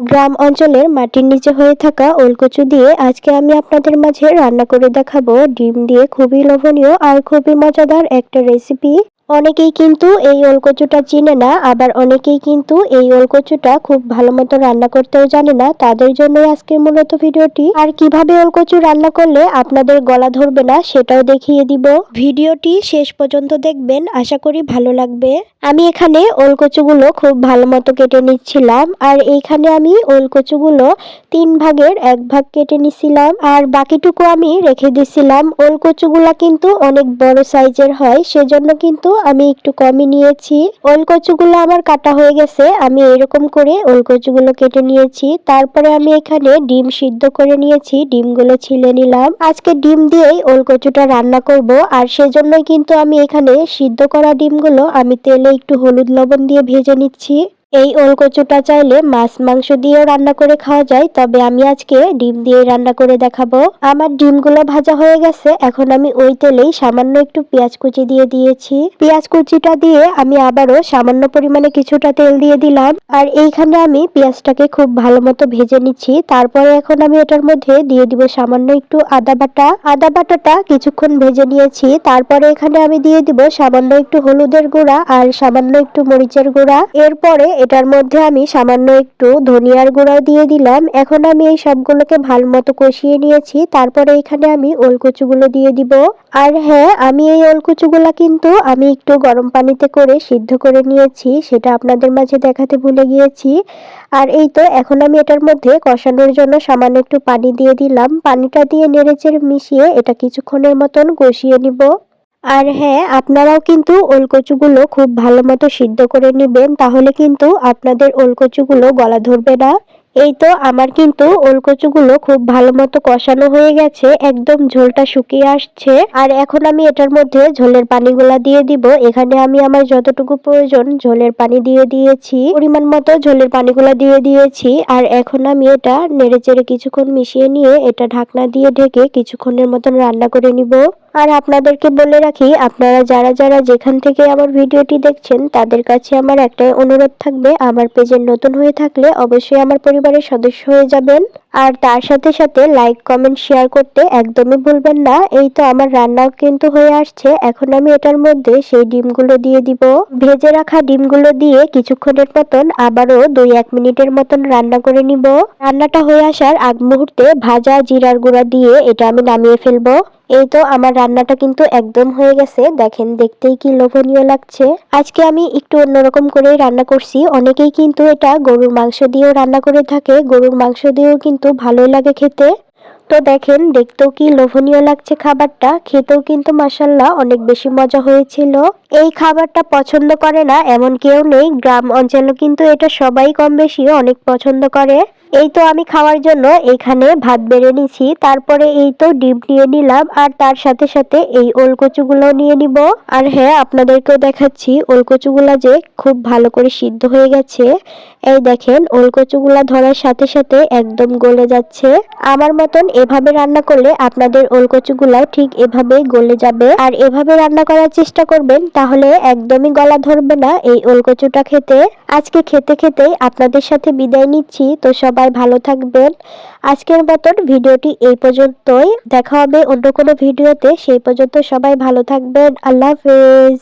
গ্রাম অঞ্চলের মাটির নিচে হয়ে থাকা ওলকচু দিয়ে আজকে আমি আপনাদের মাঝে রান্না করে দেখাবো। ডিম দিয়ে খুবই লোভনীয় আর খুবই মজাদার একটা রেসিপি অনেকেই কিন্তু এই ওলকচুটা চিনে না, আবার অনেকেই কিন্তু এই ওলকচুটা খুব ভালো মতো রান্না করতেও জানে না। তাদের জন্যই আজকের মূলত ভিডিওটি। আর কীভাবে ওলকচু রান্না করলে আপনাদের গলা ধরবে না, সেটাও দেখিয়ে দিব। ভিডিওটি শেষ পর্যন্ত দেখবেন, আশা করি ভালো লাগবে। আমি এখানে ওলকচুগুলো খুব ভালো মতো কেটে নিচ্ছিলাম, আর এইখানে আমি ওলকচুগুলো তিন ভাগের এক ভাগ কেটে নিছিলাম, আর বাকিটুকু আমি রেখে দিছিলাম। ওলকচুগুলা কিন্তু অনেক বড় সাইজের হয়, সেজন্য কিন্তু আমি একটু কমই নিয়েছি। ওল কচুগুলো আমার কাটা হয়ে গেছে, আমি এরকম করে ওল কচুগুলো কেটে নিয়েছি। তারপরে আমি এখানে ডিম সিদ্ধ করে নিয়েছি, ডিমগুলো ছিলে নিলাম। আজকে ডিম দিয়েই ওল কচুটা রান্না করব, আর সেজন্যই কিন্তু আমি এখানে সিদ্ধ করা ডিমগুলো আমি তেলে একটু হলুদ লবণ দিয়ে ভেজে নিচ্ছি। এই ওলকচুটা চাইলে মাছ মাংস দিয়েও রান্না করে খাওয়া যায়, তবে আমি আজকে ডিম দিয়ে রান্না করে দেখাবো। আমার ডিমগুলো ভাজা হয়ে গেছে, এখন আমি ওই তেলেই সামান্য একটু পেঁয়াজ কুচি দিয়ে দিয়েছি। পেঁয়াজ কুচিটা দিয়ে আমি আবারও সামান্য পরিমাণে কিছুটা তেল দিয়ে দিলাম, আর এইখানে আমি পেঁয়াজটাকে খুব ভালো মতো ভেজে নিচ্ছি। তারপরে এখন আমি এটার মধ্যে দিয়ে দিব সামান্য একটু আদা বাটা। আদা বাটাটা কিছুক্ষণ ভেজে নিয়েছি, তারপরে এখানে আমি দিয়ে দিব সামান্য একটু হলুদের গুঁড়া আর সামান্য একটু মরিচের গুঁড়া। এরপরে এটার মধ্যে আমি সামান্য একটু ধনিয়ার গুঁড়াও দিয়ে দিলাম। এখন আমি এই সবগুলোকে ভালো মতো কষিয়ে নিয়েছি। তারপরে এখানে আমি ওলকুচুগুলো দিয়ে দিব। আর হ্যাঁ আমি এই ওলকচুগুলা কিন্তু আমি একটু গরম পানিতে করে সিদ্ধ করে নিয়েছি, সেটা আপনাদের মাঝে দেখাতে ভুলে গিয়েছি। আর এই তো, এখন আমি এটার মধ্যে কষানোর জন্য সামান্য একটু পানি দিয়ে দিলাম। পানিটা দিয়ে নেড়েচেড়ে মিশিয়ে এটা কিছুক্ষণের মতন কষিয়ে নিব। আর হ্যাঁ আপনারাও কিন্তু ওলকচুগুলো খুব ভালো মতো সিদ্ধ করে নেবেন, তাহলে কিন্তু আপনাদের ওলকচুগুলো গলা ধরবে না। এই তো আমার কিন্তু ওলকচুগুলো খুব ভালো মতো কষানো হয়ে গেছে, একদম ঝোলটা শুকিয়ে আসছে। আর এখন আমি এটার মধ্যে ঝোলের পানিগুলা দিয়ে দিব, এখানে আমি আমার যতটুকু প্রয়োজন ঝোলের পানি দিয়ে দিয়েছি, পরিমাণ মতো ঝোলের পানিগুলা দিয়ে দিয়েছি। আর এখন আমি এটা নেড়ে চেড়ে কিছুক্ষণ মিশিয়ে নিয়ে এটা ঢাকনা দিয়ে ঢেকে কিছুক্ষণের মতন রান্না করে নিব। আর আপনাদেরকে বলে রাখি, আপনারা যারা যারা যেখান থেকে আমার ভিডিওটি দেখছেন, তাদের কাছে আমার একটাই অনুরোধ থাকবে, আমার পেজে নতুন হয়ে থাকলে অবশ্যই আমার পরিবারের সদস্য হয়ে যাবেন। আর তার সাথে সাথে লাইক, কমেন্ট, শেয়ার করতে একদমই ভুলবেন না। এই তো আমার রান্নাও কিন্তু হয়ে আসছে। এখন আমি এটার মধ্যে সেই ডিমগুলো দিয়ে দিব। ভেজে রাখা ডিমগুলো দিয়ে কিছুক্ষণের মতন আবারও দুই এক মিনিটের মতন রান্না করে নিব। রান্নাটা হয়ে আসার আগ মুহূর্তে ভাজা জিরার গুঁড়া দিয়ে এটা আমি নামিয়ে ফেলব। এই তো আমার রান্নাটা কিন্তু একদম হয়ে গেছে। দেখেন, দেখতেই কি লোভনীয় লাগছে। আজকে আমি একটু অন্যরকম করেই রান্না করছি। অনেকেই কিন্তু এটা গরুর মাংস দিয়েও রান্না করে থাকে। গরুর মাংস দিয়েও কিন্তু ভালোই লাগে খেতে। তো দেখেন, দেখতেও কি লোভনীয় লাগছে খাবারটা। খেতেও কিন্তু মাসাল্লাহ অনেক বেশি মজা হয়েছিল। এই খাবারটা পছন্দ করে না, এমন কেউ নেই। গ্রাম অঞ্চলে কিন্তু এটা সবাই কম বেশি অনেক পছন্দ করে। এই তো আমি খাওয়ার জন্য এখানে ভাত বেড়ে নিছি, তারপরে এই তো ডিম নিয়ে নিলাম, আর তার সাথে সাথে এই ওলকচুগুলো নিয়ে নিব। আর হ্যাঁ আপনাদেরকেও দেখাচ্ছি, ওলকচুগুলা যে খুব ভালো করে সিদ্ধ হয়ে গেছে। এই দেখেন, ওলকচুগুলা ধরার সাথে সাথে একদম গলে যাচ্ছে। আমার মতন এভাবে রান্না করলে আপনাদের ওলকচুগুলাও ঠিক এভাবেই গলে যাবে। আর এভাবে রান্না করার চেষ্টা করবেন, তাহলে একদমই গলা ধরবে না এই ওলকচুটা খেতে। আজকে খেতে খেতেই আপনাদের সাথে বিদায় নিচ্ছি। তো সবাই ভালো থাকবেন। আজকের মতন ভিডিওটি এই পর্যন্তই। দেখা হবে অন্য কোনো ভিডিওতে। সেই পর্যন্ত সবাই ভালো থাকবেন। আল্লাহ হাফেজ।